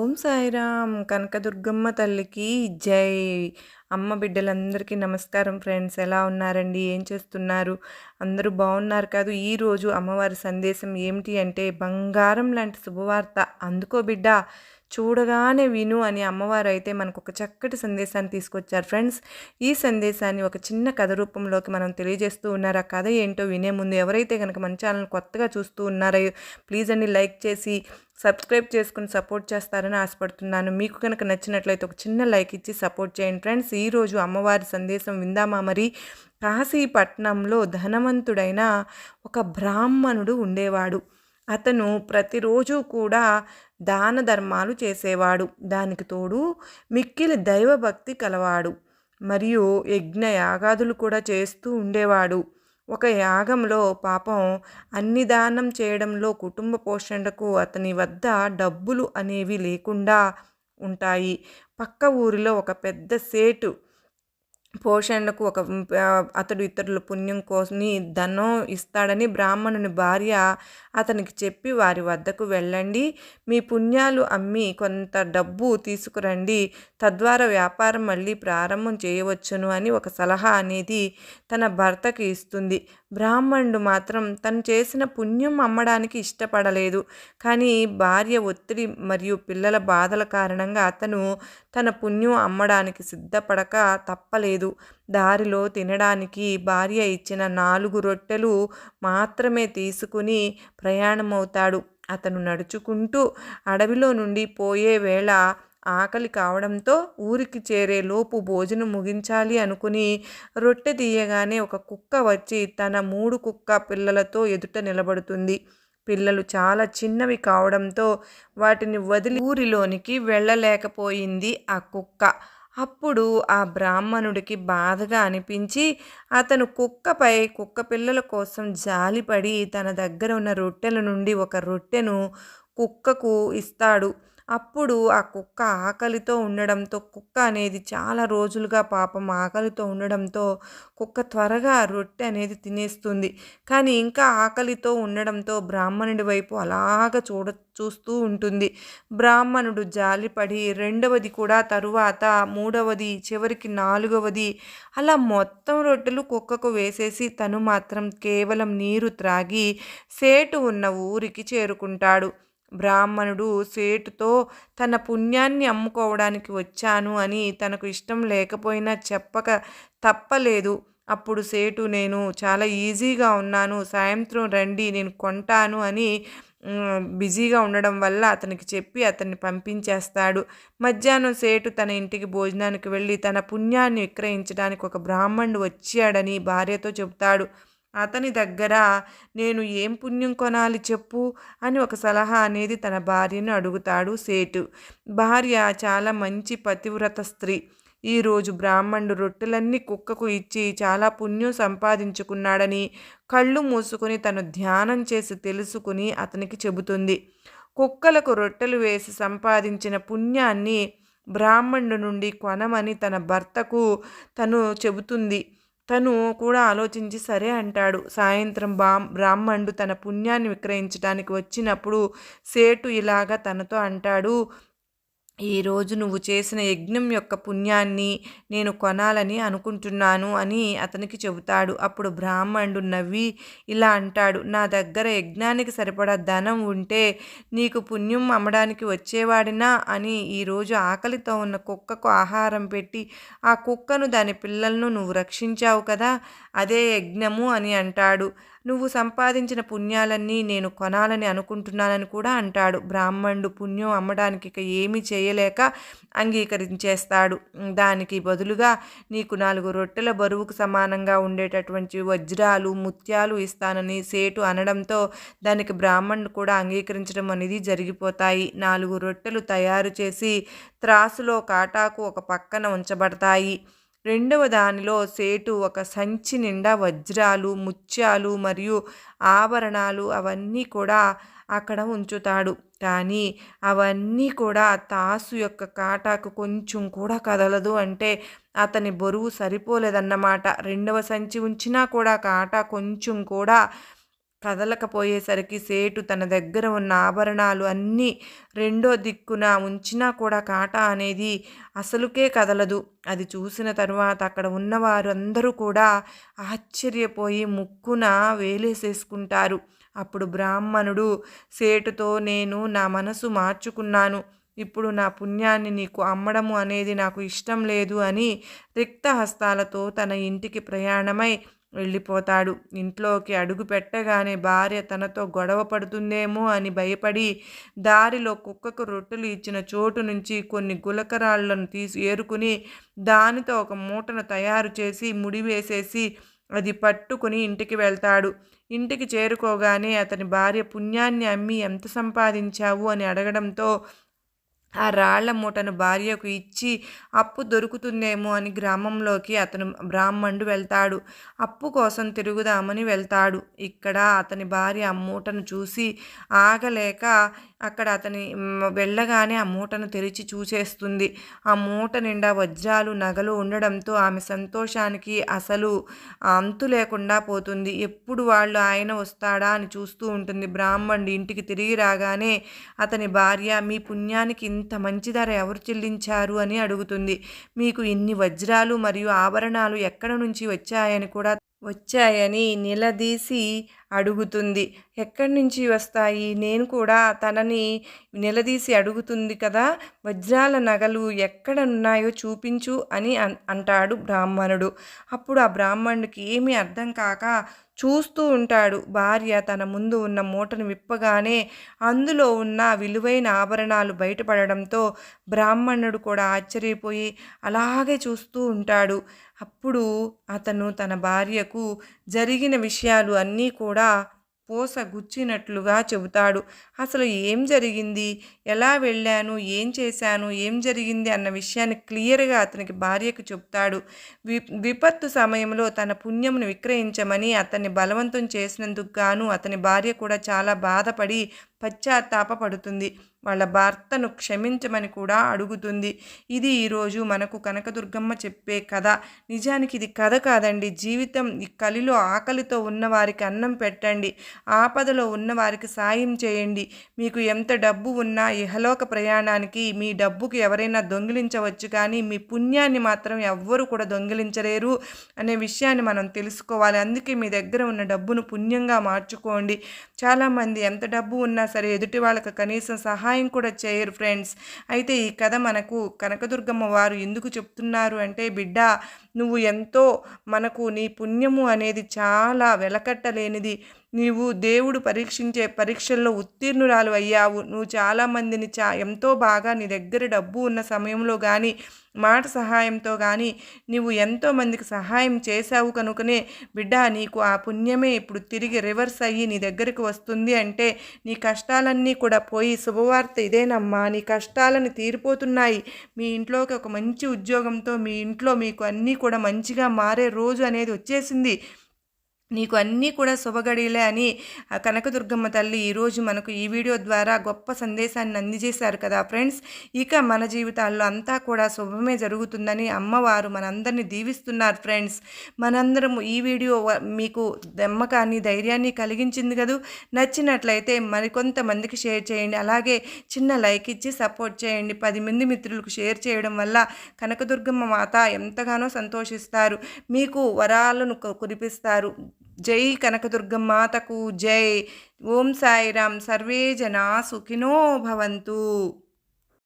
ఓం సాయిరామ్. కనకదుర్గమ్మ తల్లికి జై. అమ్మ బిడ్డలందరికీ నమస్కారం ఫ్రెండ్స్. ఎలా ఉన్నారండి? ఏం చేస్తున్నారు? అందరూ బాగున్నారు కాదు? ఈరోజు అమ్మవారి సందేశం ఏమిటి అంటే బంగారం లాంటి శుభవార్త. అందుకో బిడ్డ చూడగానే విను అని అమ్మవారు అయితే మనకు ఒక చక్కటి సందేశాన్ని తీసుకొచ్చారు. ఫ్రెండ్స్ ఈ సందేశాన్ని ఒక చిన్న కథ రూపంలోకి మనం తెలియజేస్తూ ఉన్నారు? ఆ కథ ఏంటో వినే ముందు ఎవరైతే కనుక మన ఛానల్ కొత్తగా చూస్తూ ఉన్నారో ప్లీజ్ అండి లైక్ చేసి సబ్స్క్రైబ్ చేసుకుని సపోర్ట్ చేస్తారని ఆశపడుతున్నాను. మీకు కనుక నచ్చినట్లయితే ఒక చిన్న లైక్ ఇచ్చి సపోర్ట్ చేయండి. ఫ్రెండ్స్ ఈరోజు అమ్మవారి సందేశం విందామా మరి? కాశీపట్నంలో ధనవంతుడైన ఒక బ్రాహ్మణుడు ఉండేవాడు. అతను ప్రతిరోజు కూడా దాన ధర్మాలు చేసేవాడు. దానికి తోడు మిక్కిలి దైవభక్తి కలవాడు. మరియు యజ్ఞ యాగాదులు కూడా చేస్తూ ఉండేవాడు. ఒక యాగంలో పాపం అన్ని దానం చేయడంలో కుటుంబ పోషణకు అతని వద్ద డబ్బులు అనేవి లేకుండా ఉంటాయి. పక్క ఊరిలో ఒక పెద్ద సేటు పోషణకు ఒక అతడు ఇతరుల పుణ్యం కోసం ధనం ఇస్తాడని బ్రాహ్మణుని భార్య అతనికి చెప్పి వారి వద్దకు వెళ్ళండి. మీ పుణ్యాలు అమ్మి కొంత డబ్బు తీసుకురండి. తద్వారా వ్యాపారం మళ్ళీ ప్రారంభం చేయవచ్చును అని ఒక సలహా అనేది తన భర్తకి ఇస్తుంది. బ్రాహ్మణుడు మాత్రం తను చేసిన పుణ్యం అమ్మడానికి ఇష్టపడలేదు. కానీ భార్య ఒత్తిడి మరియు పిల్లల బాధల కారణంగా అతను తన పుణ్యం అమ్మడానికి సిద్ధపడక తప్పలేదు. దారిలో తినడానికి భార్య ఇచ్చిన నాలుగు రొట్టెలు మాత్రమే తీసుకుని ప్రయాణమవుతాడు. అతను నడుచుకుంటూ అడవిలో నుండి పోయే వేళ ఆకలి కావడంతో ఊరికి చేరే లోపు భోజనం ముగించాలి అనుకుని రొట్టె తీయగానే ఒక కుక్క వచ్చి తన మూడు కుక్క పిల్లలతో ఎదుట నిలబడుతుంది. పిల్లలు చాలా చిన్నవి కావడంతో వాటిని వదిలి ఊరిలోనికి వెళ్ళలేకపోయింది ఆ కుక్క. అప్పుడు ఆ బ్రాహ్మణుడికి బాధగా అనిపించి అతను కుక్కపై కుక్క పిల్లల కోసం జాలిపడి తన దగ్గర ఉన్న రొట్టెల నుండి ఒక రొట్టెను కుక్కకు ఇస్తాడు. అప్పుడు ఆ కుక్క ఆకలితో ఉండడంతో కుక్క అనేది చాలా రోజులుగా పాపం ఆకలితో ఉండడంతో కుక్క త్వరగా రొట్టె అనేది తినేస్తుంది. కానీ ఇంకా ఆకలితో ఉండడంతో బ్రాహ్మణుడి వైపు అలాగ చూడ చూస్తూ ఉంటుంది. బ్రాహ్మణుడు జాలిపడి రెండవది కూడా తరువాత మూడవది చివరికి నాలుగవది అలా మొత్తం రొట్టెలు కుక్కకు వేసేసి తను మాత్రం కేవలం నీరు త్రాగి సేటు ఉన్న ఊరికి చేరుకుంటాడు. బ్రాహ్మణుడు సేటుతో తన పుణ్యాన్ని అమ్ముకోవడానికి వచ్చాను అని తనకు ఇష్టం లేకపోయినా చెప్పక తప్పలేదు. అప్పుడు సేటు నేను చాలా ఈజీగా ఉన్నాను సాయంత్రం రండి నేను కొంటాను అని బిజీగా ఉండడం వల్ల అతనికి చెప్పి అతన్ని పంపించేస్తాడు. మధ్యాహ్నం సేటు తన ఇంటికి భోజనానికి వెళ్ళి తన పుణ్యాన్ని విక్రయించడానికి ఒక బ్రాహ్మణుడు వచ్చాడని భార్యతో చెబుతాడు. అతని దగ్గర నేను ఏం పుణ్యం కొనాలి చెప్పు అని ఒక సలహా అనేది తన భార్యను అడుగుతాడు సేటు. భార్య చాలా మంచి పతివ్రత స్త్రీ. ఈరోజు బ్రాహ్మణుడు రొట్టెలన్నీ కుక్కకు ఇచ్చి చాలా పుణ్యం సంపాదించుకున్నాడని కళ్ళు మూసుకుని తను ధ్యానం చేసి తెలుసుకుని అతనికి చెబుతుంది. కుక్కలకు రొట్టెలు వేసి సంపాదించిన పుణ్యాన్ని బ్రాహ్మణుడు నుండి కొనమని తన భర్తకు తను చెబుతుంది. తను కూడా ఆలోచించి సరే అంటాడు. సాయంత్రం బా బ్రాహ్మణుడు తన పుణ్యాన్ని విక్రయించడానికి వచ్చినప్పుడు సేటు ఇలాగా తనతో అంటాడు. ఈరోజు నువ్వు చేసిన యజ్ఞం యొక్క పుణ్యాన్ని నేను కొనాలని అనుకుంటున్నాను అని అతనికి చెబుతాడు. అప్పుడు బ్రాహ్మణుడు నవ్వి ఇలా అంటాడు నా దగ్గర యజ్ఞానికి సరిపడా ధనం ఉంటే నీకు పుణ్యం అమ్మడానికి వచ్చేవాడినా అని ఈరోజు ఆకలితో ఉన్న కుక్కకు ఆహారం పెట్టి ఆ కుక్కను దాని పిల్లలను నువ్వు రక్షించావు కదా అదే యజ్ఞము అని అంటాడు. నువ్వు సంపాదించిన పుణ్యాలన్నీ నేను కొనాలని అనుకుంటున్నానని కూడా అంటాడు. బ్రాహ్మణుడు పుణ్యం అమ్మడానికి ఇక ఏమీ చేయలేక అంగీకరించేస్తాడు. దానికి బదులుగా నీకు నాలుగు రొట్టెల బరువుకు సమానంగా ఉండేటటువంటి వజ్రాలు ముత్యాలు ఇస్తానని సేటు అనడంతో దానికి బ్రాహ్మణుడు కూడా అంగీకరించడం అనేది జరిగిపోతాయి. నాలుగు రొట్టెలు తయారు చేసి త్రాసులో కాటాకు ఒక పక్కన ఉంచబడతాయి. రెండవ దానిలో సేటు ఒక సంచి నిండా వజ్రాలు ముత్యాలు మరియు ఆభరణాలు అవన్నీ కూడా అక్కడ ఉంచుతాడు. కానీ అవన్నీ కూడా తాసు యొక్క కాటాకు కొంచెం కూడా కదలదు అంటే అతని బరువు సరిపోలేదన్నమాట. రెండవ సంచి ఉంచినా కూడా కాటా కొంచెం కూడా కదలకపోయేసరికి సేటు తన దగ్గర ఉన్న ఆభరణాలు అన్నీ రెండో దిక్కున ఉంచినా కూడా కాటా అనేది అసలుకే కదలదు. అది చూసిన తరువాత అక్కడ ఉన్నవారు అందరూ కూడా ఆశ్చర్యపోయి ముక్కున వేలేసేసుకుంటారు. అప్పుడు బ్రాహ్మణుడు సేటుతో నేను నా మనసు మార్చుకున్నాను. ఇప్పుడు నా పుణ్యాన్ని నీకు అమ్మడము అనేది నాకు ఇష్టం లేదు అని రిక్త హస్తాలతో తన ఇంటికి ప్రయాణమై వెళ్ళిపోతాడు. ఇంట్లోకి అడుగు పెట్టగానే భార్య తనతో గొడవ పడుతుందేమో అని భయపడి దారిలో కుక్కకు రొట్టెలు ఇచ్చిన చోటు నుంచి కొన్ని గులకరాళ్ళను తీసి ఏరుకుని దానితో ఒక మూటను తయారు చేసి ముడివేసేసి అది పట్టుకుని ఇంటికి వెళ్తాడు. ఇంటికి చేరుకోగానే అతని భార్య పుణ్యాన్ని అమ్మి ఎంత సంపాదించావు అని అడగడంతో ఆ రాళ్ళ మూటను భార్యకు ఇచ్చి అప్పు దొరుకుతుందేమో అని గ్రామంలోకి అతను బ్రాహ్మణుడు వెళ్తాడు. అప్పు కోసం తిరుగుదామని వెళ్తాడు. ఇక్కడ అతని భార్య ఆ మూటను చూసి ఆగలేక అక్కడ అతని వెళ్ళగానే ఆ మూటను తెరిచి చూసేస్తుంది. ఆ మూట నిండా వజ్రాలు నగలు ఉండడంతో ఆమె సంతోషానికి అసలు అంతు లేకుండా పోతుంది. ఎప్పుడు వాళ్ళు ఆయన వస్తాడా అని చూస్తూ ఉంటుంది. బ్రాహ్మణుడు ఇంటికి తిరిగి రాగానే అతని భార్య మీ పుణ్యానికి ఇంత మంచి ధర ఎవరు చెల్లించారు అని అడుగుతుంది. మీకు ఇన్ని వజ్రాలు మరియు ఆభరణాలు ఎక్కడ నుంచి వచ్చాయని కూడా వచ్చాయని నిలదీసి అడుగుతుంది. ఎక్కడి నుంచి వస్తాయి? నేను కూడా తనని నిలదీసి అడుగుతుంది కదా వజ్రాల నగలు ఎక్కడ ఉన్నాయో చూపించు అని అంటాడు బ్రాహ్మణుడు. అప్పుడు ఆ బ్రాహ్మణుడికి ఏమీ అర్థం కాక చూస్తూ ఉంటాడు. భార్య తన ముందు ఉన్న మూటను విప్పగానే అందులో ఉన్న విలువైన ఆభరణాలు బయటపడడంతో బ్రాహ్మణుడు కూడా ఆశ్చర్యపోయి అలాగే చూస్తూ ఉంటాడు. అప్పుడు అతను తన భార్యకు జరిగిన విషయాలు అన్నీ కూడా పూస గుచ్చినట్లుగా చెబుతాడు. అసలు ఏం జరిగింది? ఎలా వెళ్ళాను? ఏం చేశాను? ఏం జరిగింది? అన్న విషయాన్ని క్లియర్గా అతనికి భార్యకు చెప్తాడు వి విపత్తు సమయంలో తన పుణ్యమును విక్రయించమని అతన్ని బలవంతం చేసినందుకు గాను అతని భార్య కూడా చాలా బాధపడి పశ్చాత్తాపడుతుంది వాళ్ళ భర్తను క్షమించమని కూడా అడుగుతుంది. ఇది ఈరోజు మనకు కనకదుర్గమ్మ చెప్పే కథ. నిజానికి ఇది కథ కాదండి. జీవితం ఈ కలిలో ఆకలితో ఉన్నవారికి అన్నం పెట్టండి. ఆపదలో ఉన్నవారికి సాయం చేయండి. మీకు ఎంత డబ్బు ఉన్నా ఇహలోక ప్రయాణానికి మీ డబ్బుకు ఎవరైనా దొంగిలించవచ్చు కానీ మీ పుణ్యాన్ని మాత్రం ఎవ్వరు కూడా దొంగిలించలేరు అనే విషయాన్ని మనం తెలుసుకోవాలి. అందుకే మీ దగ్గర ఉన్న డబ్బును పుణ్యంగా మార్చుకోండి. చాలామంది ఎంత డబ్బు ఉన్నా సరే ఎదుటి వాళ్ళకి కనీసం సహాయం కూడా చేయరు ఫ్రెండ్స్. అయితే ఈ కథ మనకు కనకదుర్గమ్మ వారు ఎందుకు చెప్తున్నారు అంటే బిడ్డ నువ్వు ఎంతో మనకు నీ పుణ్యము అనేది చాలా వెలకట్టలేనిది. నీవు దేవుడు పరీక్షించే పరీక్షల్లో ఉత్తీర్ణురాలు అయ్యావు. నువ్వు చాలామందిని చా ఎంతో బాగా నీ దగ్గర డబ్బు ఉన్న సమయంలో కానీ మాట సహాయంతో కానీ నువ్వు ఎంతోమందికి సహాయం చేశావు కనుకనే బిడ్డ నీకు ఆ పుణ్యమే ఇప్పుడు తిరిగి రివర్స్ అయ్యి నీ దగ్గరికి వస్తుంది అంటే నీ కష్టాలన్నీ కూడా పోయి శుభవార్త ఇదేనమ్మా. నీ కష్టాలని తీరిపోతున్నాయి. మీ ఇంట్లోకి ఒక మంచి ఉద్యోగంతో మీ ఇంట్లో మీకు అన్నీ కూడా మంచిగా మారే రోజు అనేది వచ్చేసింది. నీకు అన్నీ కూడా శుభగడిలే అని కనకదుర్గమ్మ తల్లి ఈరోజు మనకు ఈ వీడియో ద్వారా గొప్ప సందేశాన్ని అందజేశారు కదా ఫ్రెండ్స్. ఇక మన జీవితాల్లో అంతా కూడా శుభమే జరుగుతుందని అమ్మవారు మనందరినీ దీవిస్తున్నారు ఫ్రెండ్స్. మనందరం ఈ వీడియో మీకు దమ్మకాన్ని ధైర్యాన్ని కలిగించింది కదూ. నచ్చినట్లయితే మరికొంతమందికి షేర్ చేయండి. అలాగే చిన్న లైక్ ఇచ్చి సపోర్ట్ చేయండి. పది మంది మిత్రులకు షేర్ చేయడం వల్ల కనకదుర్గమ్మ మాత ఎంతగానో సంతోషిస్తారు. మీకు వరాలను కురిపిస్తారు. జై కనకదుర్గమ్మాతకు జై ఓం సాయిరాం సర్వే జనా సుఖినో భవంతు